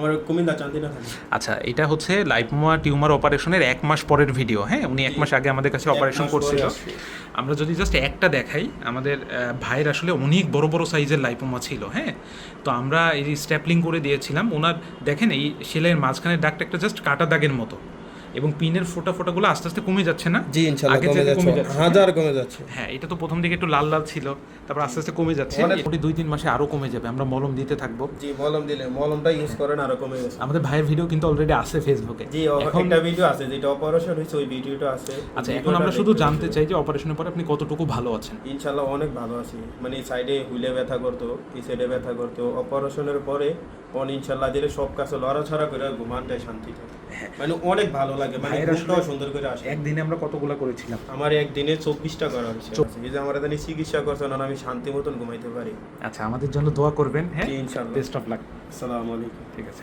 আমার কুমিল্লা চান্দিনা আচ্ছা এটা হচ্ছে লাইপমোয়া টিউমার অপারেশনের এক মাস পরের ভিডিও হ্যাঁ? উনি এক মাস আগে আমাদের কাছে অপারেশন করছিল। আমরা যদি জাস্ট একটা দেখাই আমাদের ভাইয়ের আসলে অনেক বড় বড় সাইজের লাইপোমা ছিল হ্যাঁ? তো আমরা এই স্ট্যাপলিং করে দিয়েছিলাম। ওনার দেখেন এই সেলাইয়ের মাঝখানের দাগটা একটা জাস্ট কাটা দাগের মতো। এবং পিনের ফোটা ফোটাগুলো আস্তে আস্তে কমে যাচ্ছে না? জি ইনশাল্লাহ আগে কমে যাচ্ছে। হাজার কমে যাচ্ছে। হ্যাঁ এটা তো প্রথম দিকে একটু লাল লাল ছিল তারপর আস্তে আস্তে কমে যাচ্ছে। মোটামুটি দুই তিন মাসে আরও কমে যাবে আমরা মলম দিতে থাকব। জি মলম দিলে মলমটা ইউজ করেন আরও কমে গেছে আমাদের ভাইয়ের ভিডিও কিন্তু অলরেডি আছে ফেসবুকে জি এখন একটা ভিডিও আছে যেটা অপারেশন হয়েছে ওই ভিডিওটা আছে। আচ্ছা এখন আমরা শুধু জানতে চাই যে অপারেশনের পরে আপনি কতটুকু ভালো আছেন? ইনশাল্লাহ অনেক ভালো আছি। মানে সাইডে হুইলে ব্যথা করতো এই সাইডে ব্যথা করতো। অপারেশনের পরে অন ইনশাল্লাহ দিলে সব কাছে লড়াছড়া করে ঘুমানটাই শান্তি থাকে। মানে অনেক ভালো লাগে মানে ঘুমটাও সুন্দর করে আসে। একদিনে আমরা কতগুলো করেছিলাম? আমার একদিনে চব্বিশটা করা হয়েছে। এই যে আমার এখানে চিকিৎসা করছেন আর আমি শান্তি মতন ঘুমাইতে পারি। আচ্ছা আমাদের জন্য দোয়া করবেন হ্যাঁ? জি ইনশাল্লাহ বেস্ট অফ লাক আসসালামু আলাইকুম। ঠিক আছে।